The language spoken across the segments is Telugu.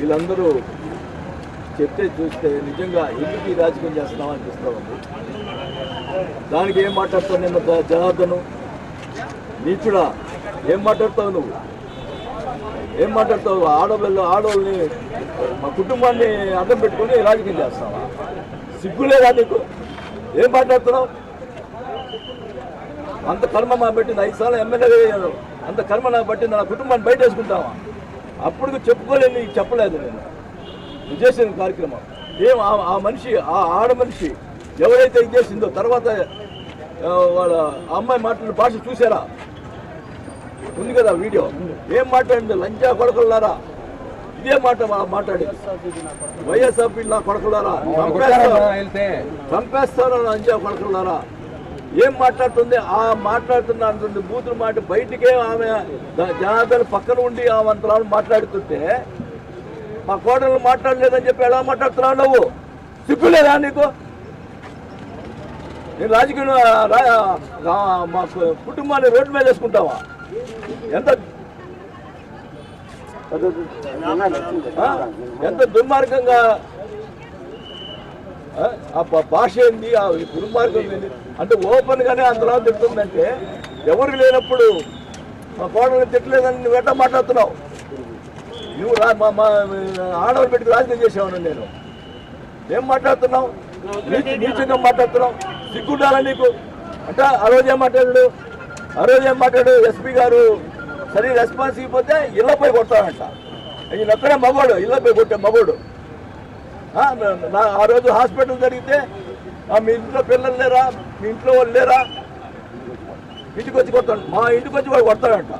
వీళ్ళందరూ చెప్తే చూస్తే నిజంగా ఎందుకు ఈ రాజకీయం చేస్తున్నాం అనిపిస్తూ ఉంది. దానికి ఏం మాట్లాడతావు నిన్న జనార్దను? నీచుడా ఏం మాట్లాడతావు నువ్వు? ఏం మాట్లాడతావు? ఆడవాళ్ళు ఆడవాళ్ళని మా కుటుంబాన్ని అడ్డం పెట్టుకొని రాజకీయం చేస్తావా సిగ్గులేదా నీకు? ఏం మాట్లాడుతున్నావు? అంత కర్మ మా పెట్టింది. ఐదు సార్లు ఎమ్మెల్యే అంత కర్మ నాకు పట్టింది. నా కుటుంబాన్ని బయట వేసుకుంటావా అప్పుడు చెప్పకోలేని చెప్పలేదు నేను. చేసిన కార్యక్రమం. ఏం ఆ- మనిషి ఆ ఆడ మనిషి ఎవరైతే ఇది చేసిందో తర్వాత వాళ్ళ అమ్మాయి మాట్లాడిన భాష చూసారా? ఉంది కదా వీడియో. ఏం మాట్లాడింది? లంచా కొడకల్లారా? ఇదే మాట మా- మాట్లాడింది. వైఎస్ఆర్ నా కొడకల్లారా? చంపేస్తారు? చంపేస్తారు లంచా కొడకల్లారా? ఏం మాట్లాడుతుంది? ఆ మాట్లాడుతున్న బూతులు మాట బయటికే ఆమె జనార్దన్ పక్కన ఉండి ఆమె అంతలా మాట్లాడుతుంటే మా కోడలు మాట్లాడలేదని చెప్పి ఎలా మాట్లాడుతున్నావు నువ్వు? సిగ్గులేదా నీకు? నేను రాజకీయ మా కుటుంబాన్ని రోడ్డు మీద వేసుకుంటావా? ఎంత ఆ? ఎంత దుర్మార్గంగా ఆ? భాష ఏంది? ఆ దుర్మార్గం ఏంది? అంటే ఓపెన్గానే అందులో అంతలా తిడుతుందంటే ఎవరు లేనప్పుడు మా కోడలు తిట్టలేదని నువ్వు ఎట్లా మాట్లాడుతున్నావు? నువ్వు రా మా మా ఆడవాళ్ళు పెట్టి రాజకీయం చేసేవాను నేను. ఏం మాట్లాడుతున్నావు? నీచంగా మాట్లాడుతున్నావు. సిగ్గుండాలా నీకు? అంటే ఆ రోజు ఏం మాట్లాడాడు? ఆ రోజు ఏం మాట్లాడు ఎస్పీ గారు సరే రెస్పాన్స్ ఇవ్వకపోతే ఇళ్ళపై కొడతాడంట. ఈయన ఒక్కడే మగోడు ఇళ్ళపై కొట్టే మగోడు ఆ, నా ఆ రోజు హాస్పిటల్ జరిగితే మీ ఇంట్లో పిల్లలు లేరా? మీ ఇంట్లో వాళ్ళు లేరా? ఇంటికి వచ్చి కొడతాడు మా ఇంటికి వచ్చి వాడు కొడతాడంట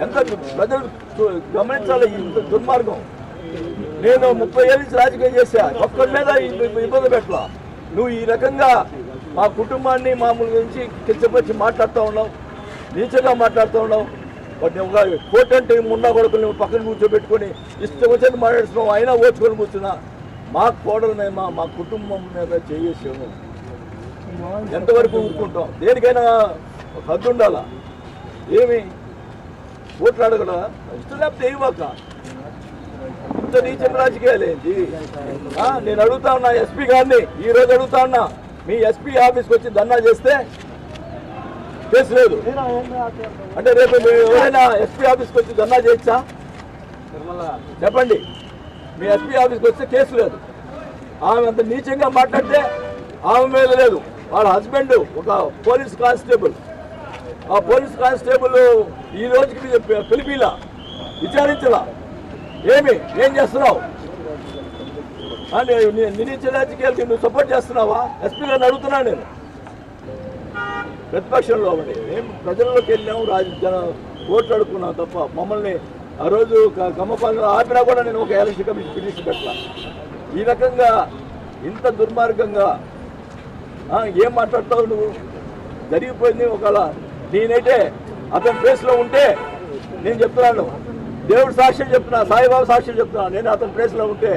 ఎంత ప్రజలు గమనించాలి ఈ దుర్మార్గం. నేను ముప్పై ఏళ్ళ నుంచి రాజకీయం చేశా. ఒక్కడి మీద ఇబ్బంది పెట్టలా. నువ్వు ఈ రకంగా మా కుటుంబాన్ని మామూలు నుంచి కించపరిచి మాట్లాడుతూ ఉన్నావు. నీచగా మాట్లాడుతూ ఉన్నావు. వాటిని ఒక కోర్టు అంటే మున్నా కొడుకుని పక్కన కూర్చోబెట్టుకొని ఇష్టం వచ్చేది మాట్లాడుతున్నాం అయినా ఓచుకొని కూర్చున్నా. మా కోడల మీద మా కుటుంబం మీద చేసేసాము. ఎంతవరకు ఊరుకుంటాం? దేనికైనా ఒక హద్దు ఉండాలా? ఏమి? ఓట్లు అడగడా? ఇష్టం లేకపోతే ఏమాక ఇంత నీచం రాజకీయాలు ఏంటి? నేను అడుగుతా ఉన్నా ఎస్పీ గారిని ఈ రోజు అడుగుతా ఉన్నా. మీ ఎస్పీ ఆఫీస్కి వచ్చి ధన్నా చేస్తే కేసు లేదు. అంటే రేపు మీరు ఎవరైనా ఎస్పీ ఆఫీస్కి వచ్చి ధర్నా చేయొచ్చా? చెప్పండి. మీ ఎస్పీ ఆఫీస్కి వస్తే కేసు లేదు. ఆమె అంత నీచంగా మాట్లాడితే ఆమె మీద లేదు. వాళ్ళ హస్బెండ్ ఒక పోలీస్ కానిస్టేబుల్. ఆ పోలీస్ కానిస్టేబుల్ ఈ రోజుకి పిలిపిలా? విచారించలా? ఏమి? ఏం చేస్తున్నావు? ఆ, నీ- నీ- నువ్వు సపోర్ట్ చేస్తున్నావా? ఎస్పీ గారిని అడుగుతున్నా నేను. ప్రతిపక్షంలో ఉండి మేము ప్రజల్లోకి వెళ్ళాము రాజ జన తప్ప మమ్మల్ని ఆ రోజు క- కమ్మపాలన ఆపినా కూడా నేను ఒక ఎలక్షన్ కమిషన్ పిటిషన్ పెట్టాను ఈ రకంగా ఇంత దుర్మార్గంగా ఏం మాట్లాడతావు నువ్వు? జరిగిపోయింది ఒకవేళ నేనైతే అతని ప్లేస్లో ఉంటే నేను చెప్తున్నాను. దేవుడు సాక్ష్యం చెప్తున్నా సాయిబాబా సాక్ష్యం చెప్తున్నా నేను అతని ప్లేస్లో ఉంటే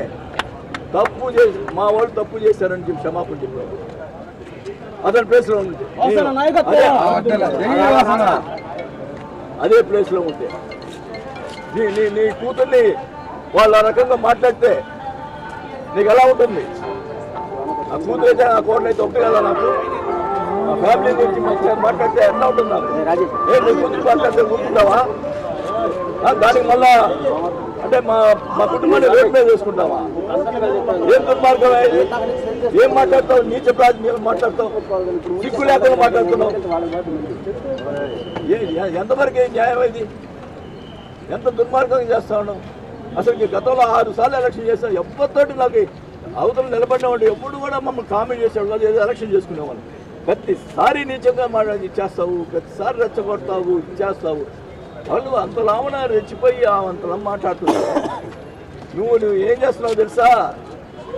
తప్పు చేసి మా వాళ్ళు తప్పు చేశారని చెప్పి క్షమాపణ చెప్పాను అతని ప్లేస్లో ఉంటే. అదే- అదే ప్లేస్లో ఉంటే. నీ నీ నీ కూతుర్ని వాళ్ళ రకంగా మాట్లాడితే నీకు ఎలా ఉంటుంది? ఆ కూతురు అయితే ఆ కోడలు అయితే ఒకటి కదా నాకు? ఆ ఫ్యామిలీ గురించి మంచిగా మాట్లాడితే ఎట్లా ఉంటుంది నాకు? ఏ నీ కూతురు మాట్లాడితే ఊరుకుంటావా? ఆ, దానికి మళ్ళా అంటే మా మా కుటుంబాన్ని రేపు మీద వేసుకుంటావా ఏం దుర్మార్గం ఇది? ఏం మాట్లాడతావు? నీచ మీరు మాట్లాడతావు సిగ్గు లేకుండా మాట్లాడుతున్నావు ఏ- ఎంతవరకు ఏం న్యాయం ఇది? ఎంత దుర్మార్గం చేస్తా ఉన్నావు? అసలు గతంలో ఆరు సార్లు ఎలక్షన్ చేశాను ఎవరితోటి నాకు అవతల నిలబడినవాడు ఎప్పుడు కూడా మమ్మల్ని కామెంట్ చేసేవాడు కాదు ఏదో ఎలక్షన్ చేసుకునేవాళ్ళు ప్రతిసారి నీచంగా మాట్లాడి చేస్తావు. ప్రతిసారి రెచ్చగొడతావు చేస్తావు. వాళ్ళు అంతలామన రెచ్చిపోయి అంతలా మాట్లాడుతున్నారు నువ్వు నువ్వు ఏం చేస్తున్నావు తెలుసా?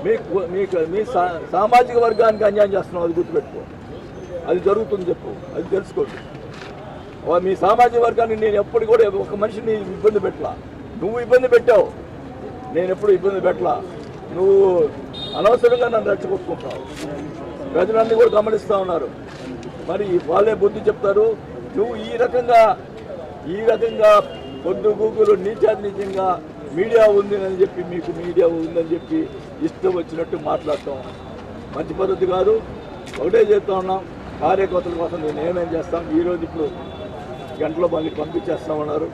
మీకు మీకు మీ సా- సామాజిక వర్గానికి అన్యాయం చేస్తున్నావు అది గుర్తుపెట్టుకో. అది జరుగుతుంది చెప్పు అది తెలుసుకోండి. మీ సామాజిక వర్గాన్ని నేను ఎప్పుడు కూడా ఒక మనిషిని ఇబ్బంది పెట్టలా. నువ్వు ఇబ్బంది పెట్టావు. నేను ఎప్పుడు ఇబ్బంది పెట్టలా. నువ్వు అనవసరంగా నన్ను రెచ్చగొట్టుకుంటావు ప్రజలన్నీ కూడా గమనిస్తూ ఉన్నారు. మరి వాళ్ళే బుద్ధి చెప్తారు. నువ్వు ఈ రకంగా ఈ రకంగా పొద్దు గూగులు నీచాతి నిజంగా మీడియా ఉంది అని చెప్పి మీకు మీడియా ఉందని చెప్పి ఇష్టం వచ్చినట్టు మాట్లాడటం మంచి పద్ధతి కాదు. ఒకటే చెప్తా ఉన్నాం. కార్యకర్తల కోసం నేను ఏమేం చేస్తాం ఈరోజు ఇప్పుడు గంటలో మళ్ళీ పంపించేస్తామన్నారు